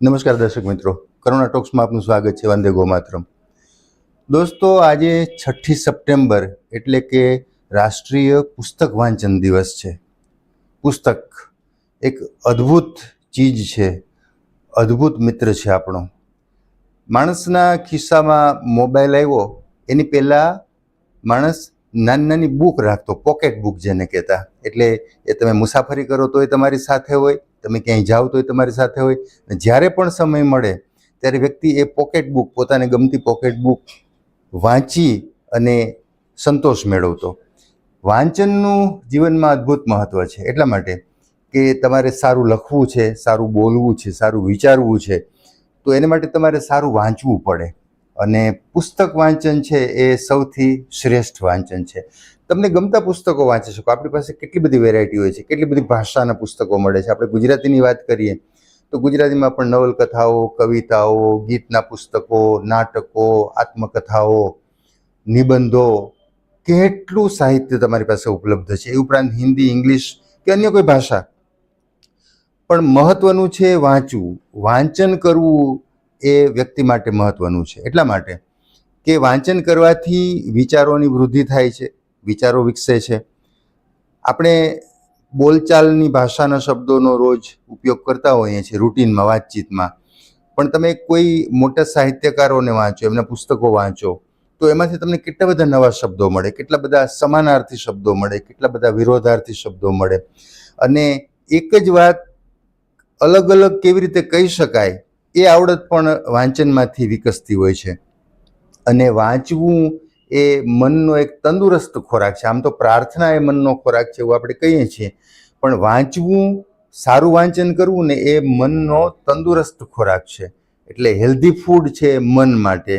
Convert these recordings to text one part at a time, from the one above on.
નમસ્કાર દર્શક મિત્રો. કરુણા ટોક્સમાં આપનું સ્વાગત છે. વંદે ગોમાતરમ. દોસ્તો, આજે છઠ્ઠી સપ્ટેમ્બર એટલે કે રાષ્ટ્રીય પુસ્તક વાંચન દિવસ છે. પુસ્તક એક અદ્ભુત ચીજ છે. અદ્ભુત મિત્ર છે આપણો. માણસના ખિસ્સામાં મોબાઈલ આવ્યો, એની પહેલાં માણસ નાની નાની બુક રાખતો, પોકેટ બુક જેને કહેતા. એટલે એ તમે મુસાફરી કરો તો એ તમારી સાથે હોય તમે ક્યાંય જાઓ તોય તમારી સાથે હોય. અને જ્યારે પણ સમય મળે, ત્યારે વ્યક્તિ એ પોકેટ બુક પોતાને ગમતી પોકેટ બુક વાંચી અને સંતોષ મેળવતો. વાંચનનું જીવનમાં અદ્ભુત મહત્ત્વ છે. એટલા માટે કે તમારે સારું લખવું છે, સારું બોલવું છે, સારું વિચારવું છે, તો એને માટે તમારે સારું વાંચવું પડે. અને પુસ્તક વાંચન છે એ સૌથી શ્રેષ્ઠ વાંચન છે. તમને ગમતા પુસ્તકો વાંચી શકો. આપણી પાસે કેટલી બધી વેરાયટી હોય છે, કેટલી બધી ભાષાના પુસ્તકો મળે છે. આપણે ગુજરાતીની વાત કરીએ, તો ગુજરાતીમાં પણ નવલકથાઓ, કવિતાઓ, ગીતના પુસ્તકો, નાટકો, આત્મકથાઓ, નિબંધો, કેટલું સાહિત્ય તમારી પાસે ઉપલબ્ધ છે. એ ઉપરાંત હિન્દી, ઇંગ્લિશ કે અન્ય કોઈ ભાષા. પણ મહત્વનું છે વાંચવું. વાંચન કરવું એ વ્યક્તિ માટે મહત્વનું છે. એટલા માટે કે વાંચન કરવાથી વિચારોની વૃદ્ધિ થાય છે. વિચારો વિકસે છે. આપણે બોલચાલની ભાષાના શબ્દોનો રોજ ઉપયોગ કરતા હોઈએ છીએ, રૂટીનમાં, વાતચીતમાં. પણ તમે કોઈ મોટા સાહિત્યકારોને વાંચો, એમના પુસ્તકો વાંચો, તો એમાંથી તમને કેટલા બધા નવા શબ્દો મળે, કેટલા બધા સમાનાર્થી શબ્દો મળે, કેટલા બધા વિરોધાર્થી શબ્દો મળે? અને એક જ વાત અલગ અલગ કેવી રીતે કહી શકાય, એ આવડત પણ વાંચનમાંથી વિકસતી હોય છે. અને વાંચવું એ મનનો એક તંદુરસ્ત ખોરાક છે. આમ તો પ્રાર્થના એ મનનો ખોરાક છે એવું આપણે કહીએ છીએ. પણ વાંચવું, સારું વાંચન કરવું ને એ મનનો તંદુરસ્ત ખોરાક છે. એટલે હેલ્ધી ફૂડ છે મન માટે.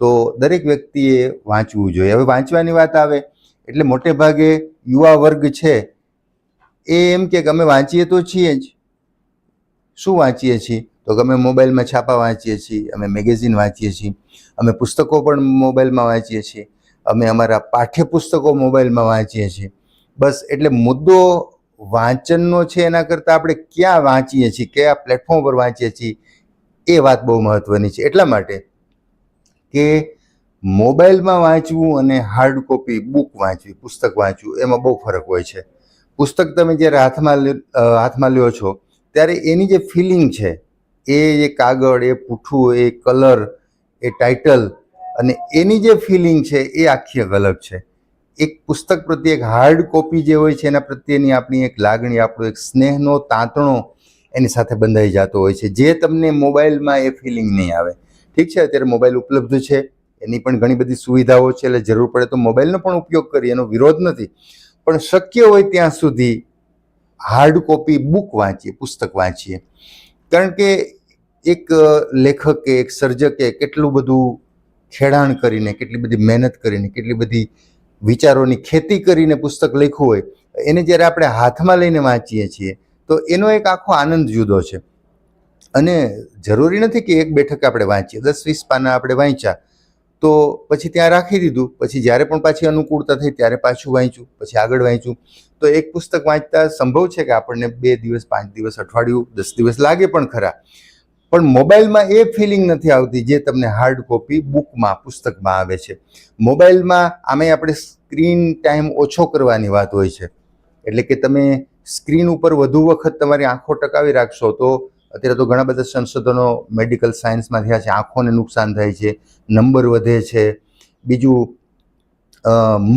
તો દરેક વ્યક્તિએ વાંચવું જોઈએ. હવે વાંચવાની વાત આવે, એટલે મોટે ભાગે યુવા વર્ગ છે, એ એમ કે અમે વાંચીએ તો છીએ જ. શું વાંચીએ છીએ? તો અમે મોબાઈલમાં છાપા વાંચીએ છીએ, અમે મેગેઝિન વાંચીએ છીએ, અમે પુસ્તકો પણ મોબાઈલમાં વાંચીએ છીએ, અમે અમારા પાઠ્યપુસ્તકો મોબાઈલમાં વાંચીએ છીએ. બસ એટલે મુદ્દો વાંચનનો છે એના કરતાં આપણે ક્યાં વાંચીએ છીએ, કયા પ્લેટફોર્મ પર વાંચીએ છીએ, એ વાત બહુ મહત્ત્વની છે. એટલા માટે કે મોબાઈલમાં વાંચવું અને હાર્ડ કોપી બુક વાંચવી, પુસ્તક વાંચવું, એમાં બહુ ફરક હોય છે. પુસ્તક તમે જ્યારે હાથમાં હાથમાં લ્યો છો, ત્યારે એની જે ફિલિંગ છે એ જે કાગળ, એ પૂઠું એ કલર, એ ટાઇટલ અને એની જે ફિલિંગ છે એ આખી એક અલગ છે. એક પુસ્તક પ્રત્યે એક હાર્ડ કોપી જે હોય છે એના પ્રત્યેની આપણી એક લાગણી, આપણો એક સ્નેહનો તાંતણો એની સાથે બંધાઈ જતો હોય છે. જે તમને મોબાઈલમાં એ ફિલિંગ નહીં આવે. ઠીક છે, અત્યારે મોબાઈલ ઉપલબ્ધ છે, એની પણ ઘણી બધી સુવિધાઓ છે, એટલે જરૂર પડે તો મોબાઈલનો પણ ઉપયોગ કરીએ, એનો વિરોધ નથી. પણ શક્ય હોય ત્યાં સુધી હાર્ડ કોપી બુક વાંચીએ, પુસ્તક વાંચીએ. કારણ કે એક લેખકે, એક સર્જકે કેટલું બધું ખેડાણ કરીને, કેટલી બધી મહેનત કરીને, કેટલી બધી વિચારોની ખેતી કરીને પુસ્તક લખ્યું હોય, એને જ્યારે આપણે હાથમાં લઈને વાંચીએ છીએ, તો એનો એક આખો આનંદ જુદો છે. અને જરૂરી નથી કે એક બેઠક આપણે વાંચીએ, દસ, વીસ પાના આપણે વાંચ્યા, તો પછી ત્યાં રાખી દીધું, પછી જ્યારે પણ પાછી અનુકૂળતા થઈ ત્યારે પાછું વાંચ્યું, પછી આગળ વાંચ્યું. તો એક પુસ્તક વાંચતા સંભવ છે કે આપણને બે દિવસ, પાંચ દિવસ, અઠવાડિયું, દસ દિવસ લાગે પણ ખરા. પણ મોબાઈલમાં એ ફિલિંગ નથી આવતી જે તમને હાર્ડ કોપી બુકમાં પુસ્તકમાં આવે છે. મોબાઈલમાં આમે આપણે સ્ક્રીન ટાઈમ ઓછો કરવાની વાત હોય છે. એટલે કે તમે સ્ક્રીન ઉપર વધુ વખત તમારી આંખો ટકાવી રાખશો તો અત્યારે તો ઘણા બધા સંશોધનો મેડિકલ સાયન્સમાં થયા છે. આંખોને નુકસાન થાય છે નંબર વધે છે. બીજું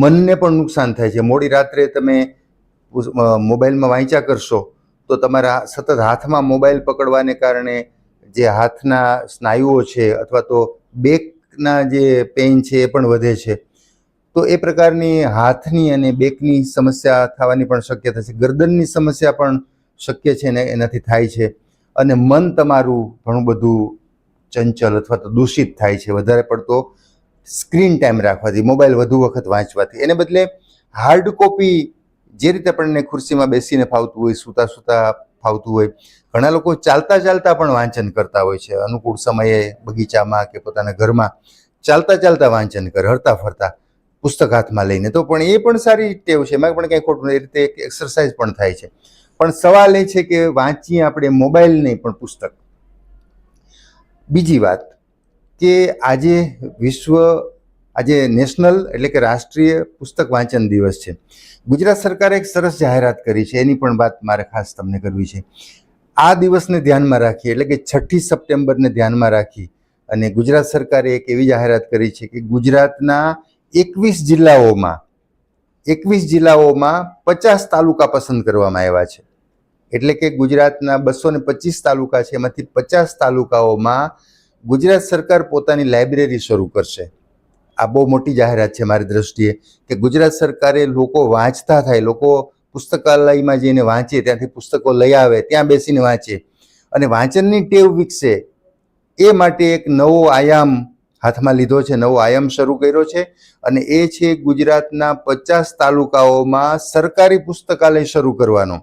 મનને પણ નુકસાન થાય છે. મોડી રાત્રે તમે મોબાઈલમાં વાંચ્યા કરશો તો તમારા સતત હાથમાં મોબાઈલ પકડવાને કારણે જે હાથના સ્નાયુઓ છે અથવા તો બેકના જે પેઇન છે એ પણ વધે છે. તો એ પ્રકારની હાથની અને બેકની સમસ્યા થવાની પણ શક્યતા છે. ગરદનની સમસ્યા પણ શક્ય છે ને એનાથી થાય છે. અને મન તમારું ઘણું બધું ચંચલ અથવા તો દૂષિત થાય છે. વધારે પડતો સ્ક્રીન ટાઈમ રાખવાથી, મોબાઈલ વધુ વખત વાંચવાથી. એને બદલે હાર્ડ કોપી જે રીતે આપણને ખુરશીમાં બેસીને ફાવતું હોય, સૂતા સૂતા ફાવતું હોય. ઘણા લોકો ચાલતા ચાલતા પણ વાંચન કરતા હોય છે. અનુકૂળ સમયે બગીચામાં કે પોતાના ઘરમાં ચાલતા ચાલતા વાંચન કરે, હરતા ફરતા પુસ્તક હાથમાં લઈને. તો પણ એ પણ સારી ટેવ છે. એમાં પણ કંઈ ખોટું એ રીતે એક એક્સરસાઇઝ પણ થાય છે. પણ સવાલ એ છે કે વાંચીએ આપણે મોબાઈલ નહીં પણ પુસ્તક? બીજી વાત કે આજે વિશ્વ આજે નેશનલ એટલે કે રાષ્ટ્રીય પુસ્તક વાંચન દિવસ છે. ગુજરાત સરકારે એક સરસ જાહેરાત કરી છે, એની પણ વાત મારે ખાસ તમને કરવી છે. આ દિવસને ધ્યાનમાં રાખી, એટલે કે છઠ્ઠી સપ્ટેમ્બરને ધ્યાનમાં રાખી અને ગુજરાત સરકારે એક એવી જાહેરાત કરી છે કે ગુજરાતના એકવીસ જિલ્લાઓમાં એકવીસ જિલ્લાઓમાં પચાસ તાલુકા પસંદ કરવામાં આવ્યા છે. એટલે કે ગુજરાતના બસો ને પચીસ તાલુકા છે, એમાંથી પચાસ તાલુકાઓમાં ગુજરાત સરકાર પોતાની લાઇબ્રેરી શરૂ કરશે. આ બહુ મોટી જાહેરાત છે મારી દ્રષ્ટિએ કે ગુજરાત સરકારે લોકો વાંચતા થાય, લોકો પુસ્તકાલયમાં જઈને વાંચે, ત્યાંથી પુસ્તકો લઈ આવે, ત્યાં બેસીને વાંચે અને વાંચનની ટેવ વિકસે એ માટે એક નવો આયામ હાથમાં લીધો છે, નવો આયામ શરૂ કર્યો છે અને એ છે ગુજરાતના પચાસ તાલુકાઓમાં સરકારી પુસ્તકાલય શરૂ કરવાનો.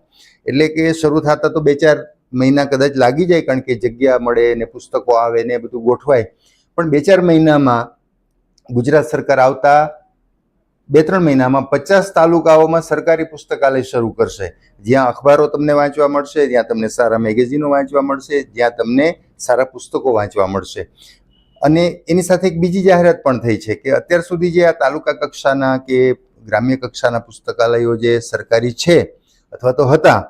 એટલે કે શરૂ થતા તો બે ચાર મહિના કદાચ લાગી જાય કારણ કે જગ્યા મળે ને પુસ્તકો આવે ને બધું ગોઠવાય. પણ બે ચાર મહિનામાં ગુજરાત સરકાર આવતા બે ત્રણ મહિનામાં પચાસ તાલુકાઓમાં સરકારી પુસ્તકાલય શરૂ કરશે. જ્યાં અખબારો તમને વાંચવા મળશે, જ્યાં તમને સારા મેગેઝિનો વાંચવા મળશે, જ્યાં તમને સારા પુસ્તકો વાંચવા મળશે. અને એની સાથે એક બીજી જાહેરાત પણ થઈ છે કે અત્યાર સુધી જે આ તાલુકા કક્ષાના કે ગ્રામ્ય કક્ષાના પુસ્તકાલયો જે સરકારી છે અથવા તો હતા,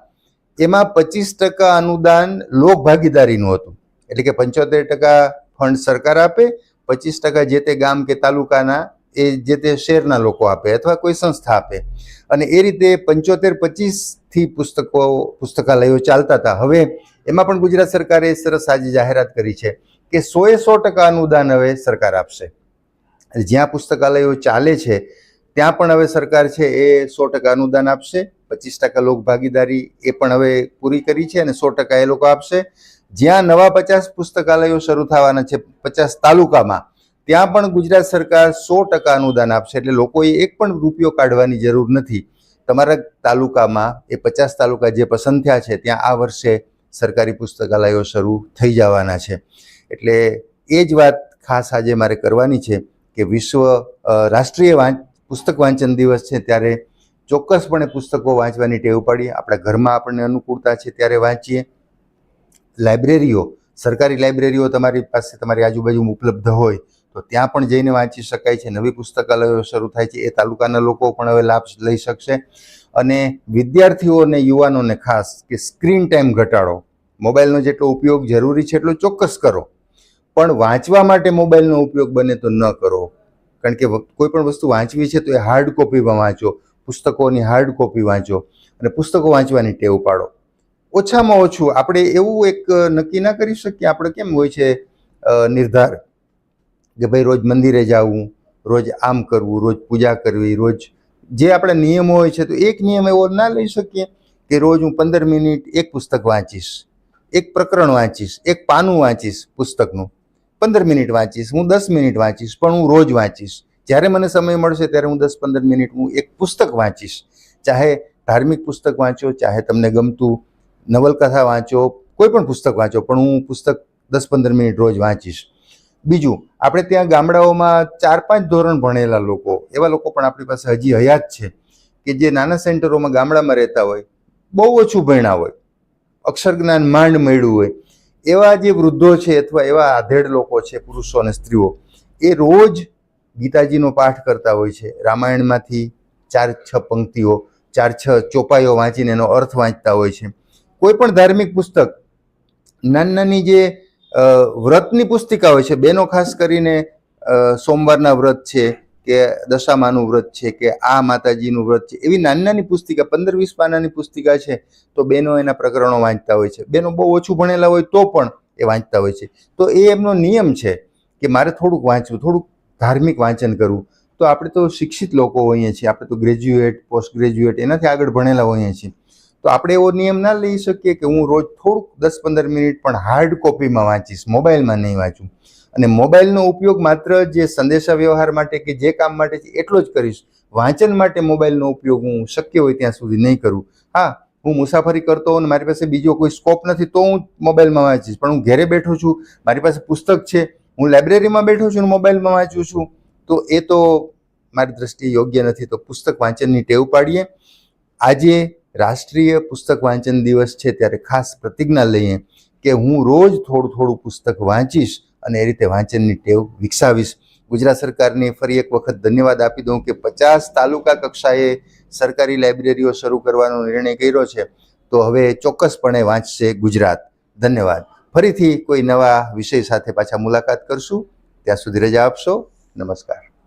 એમાં પચીસ ટકા અનુદાન લોક ભાગીદારીનું હતું. એટલે કે પંચોતેર ટકા ફંડ સરકાર આપે પચીસ ટકા જે તે ગામ કે તાલુકાના એ જે તે શહેરના લોકો આપે અથવા કોઈ સંસ્થા આપે. અને એ રીતે પંચોતેર પચીસથી પુસ્તકો, પુસ્તકાલયો ચાલતા હતા. હવે એમાં પણ ગુજરાત સરકારે સરસ આજે જાહેરાત કરી છે કે સોએ સો ટકા અનુદાન હવે સરકાર આપશે. જ્યાં પુસ્તકાલયો ચાલે છે, ત્યાં પણ હવે સરકાર છે એ સો ટકા અનુદાન આપશે. પચીસ ટકા લોક ભાગીદારી એ પણ હવે પૂરી કરી છે અને સો ટકા એ લોકો આપશે. જ્યાં નવા પચાસ પુસ્તકાલયો શરૂ થવાના છે, પચાસ તાલુકામાં, ત્યાં પણ ગુજરાત સરકાર સો ટકા અનુદાન આપશે. એટલે લોકોએ એક પણ રૂપિયો કાઢવાની જરૂર નથી. તમારા તાલુકામાં, એ પચાસ તાલુકા જે પસંદ થયા છે, ત્યાં આ વર્ષે સરકારી પુસ્તકાલયો શરૂ થઈ જવાના છે. એટલે એ જ વાત ખાસ આજે મારે કરવાની છે કે વિશ્વ રાષ્ટ્રીય વાંચ, પુસ્તક વાંચન દિવસ છે, ત્યારે ચોક્કસપણે પુસ્તકો વાંચવાની ટેવ પાડીએ. આપણા ઘરમાં આપણને અનુકૂળતા છે, ત્યારે વાંચીએ. લાઇબ્રેરીઓ, સરકારી લાઇબ્રેરીઓ તમારી પાસે તમારી આજુબાજુમાં ઉપલબ્ધ હોય, તો ત્યાં પણ જઈને વાંચી શકાય છે. નવી પુસ્તકાલયો શરૂ થાય છે. એ તાલુકાના લોકો પણ હવે લાભ લઈ શકશે. અને વિદ્યાર્થીઓને, યુવાનોને ખાસ કે સ્ક્રીન ટાઈમ ઘટાડો. મોબાઈલનો જેટલો ઉપયોગ જરૂરી છે એટલો ચોક્કસ કરો. પણ વાંચવા માટે મોબાઈલનો ઉપયોગ બને તો ન કરો. કારણ કે કોઈ પણ વસ્તુ વાંચવી છે તો એ હાર્ડ કોપીમાં વાંચો. પુસ્તકોની હાર્ડ કોપી વાંચો. અને પુસ્તકો વાંચવાની ટેવ પાડો. ઓછામાં ઓછું આપણે એવું એક નક્કી ના કરી શકીએ. આપણે કેમ હોય છે નિર્ધાર? કે ભાઈ રોજ મંદિરે જવું, રોજ આમ કરવું, રોજ પૂજા કરવી, રોજ જે આપણા નિયમો હોય છે, તો એક નિયમ એવો ના લઈ શકીએ કે રોજ હું પંદર મિનિટ એક પુસ્તક વાંચીશ, એક પ્રકરણ વાંચીશ, એક પાનું વાંચીશ પુસ્તકનું. પંદર મિનિટ વાંચીશ, હું દસ મિનિટ વાંચીશ, પણ હું રોજ વાંચીશ. જ્યારે મને સમય મળશે, ત્યારે હું દસ પંદર મિનિટ હું એક પુસ્તક વાંચીશ. ચાહે ધાર્મિક પુસ્તક વાંચો, ચાહે તમને ગમતું નવલકથા વાંચો, કોઈ પણ પુસ્તક વાંચો, પણ હું પુસ્તક દસ પંદર મિનિટ રોજ વાંચીશ. બીજું, આપણે ત્યાં ગામડાઓમાં ચાર પાંચ ધોરણ ભણેલા લોકો, એવા લોકો પણ આપણી પાસે હજી હયાત છે કે જે નાના સેન્ટરોમાં ગામડામાં રહેતા હોય, બહુ ઓછું ભણ્યા હોય, અક્ષર જ્ઞાન માંડ મળ્યું હોય, એવા જે વૃદ્ધો છે અથવા એવા આધેડ લોકો છે, પુરુષો અને સ્ત્રીઓ, એ રોજ ગીતાજીનો પાઠ કરતા હોય છે. રામાયણમાંથી ચાર છ પંક્તિઓ, ચાર છ ચોપાઈઓ વાંચીને એનો અર્થ વાંચતા હોય છે. કોઈ પણ ધાર્મિક પુસ્તક નાની નાની જે વ્રતની પુસ્તિકા હોય છે, બેનો ખાસ કરીને સોમવારના વ્રત છે કે દશામાનું વ્રત છે કે આ માતાજીનું વ્રત છે, એવી નાની નાની પુસ્તિકા પંદર વીસ પાનાની પુસ્તિકા છે, તો બેનો એના પ્રકરણો વાંચતા હોય છે. બેનો બહુ ઓછું ભણેલા હોય તો પણ એ વાંચતા હોય છે. તો એ એમનો નિયમ છે કે મારે થોડુંક વાંચવું, થોડુંક ધાર્મિક વાંચન કરવું. તો આપણે તો શિક્ષિત લોકો હોઈએ છીએ, આપણે તો ગ્રેજ્યુએટ, પોસ્ટ ગ્રેજ્યુએટ, એનાથી આગળ ભણેલા હોઈએ છીએ. તો આપણે એવો નિયમ ના લઈ શકીએ કે હું રોજ થોડુંક દસ પંદર મિનિટ પણ હાર્ડ કોપીમાં વાંચીશ મોબાઈલમાં નહીં વાંચું. અને મોબાઈલનો ઉપયોગ માત્ર જે સંદેશા વ્યવહાર માટે કે જે કામ માટે છે એટલો જ કરીશ. વાંચન માટે મોબાઈલનો ઉપયોગ હું શક્ય હોય ત્યાં સુધી નહીં કરું. હા, હું મુસાફરી કરતો હોઉં મારી પાસે બીજો કોઈ સ્કોપ નથી તો હું મોબાઈલમાં વાંચીશ. પણ હું ઘરે બેઠો છું, મારી પાસે પુસ્તક છે, હું લાઇબ્રેરીમાં બેઠો છું મોબાઈલમાં વાંચું છું, તો એ તો મારી દ્રષ્ટિએ યોગ્ય નથી. તો પુસ્તક વાંચનની ટેવ પાડીએ. આજે રાષ્ટ્રીય પુસ્તક વાંચન દિવસ છે ત્યારે ખાસ પ્રતિજ્ઞા લઈએ કે હું રોજ થોડું થોડું પુસ્તક વાંચીશ અને એ રીતે વાંચનની ટેવ વિકસાવીશ. ગુજરાત સરકારને ફરી એક વખત ધન્યવાદ આપી દઉં કે પચાસ તાલુકા કક્ષાએ સરકારી લાઇબ્રેરીઓ શરૂ કરવાનો નિર્ણય કર્યો છે. તો હવે ચોક્કસપણે વાંચશે ગુજરાત. ધન્યવાદ. ફરીથી કોઈ નવા વિષય સાથે પાછા મુલાકાત કરશું. ત્યાં સુધી રજા આપશો. નમસ્કાર.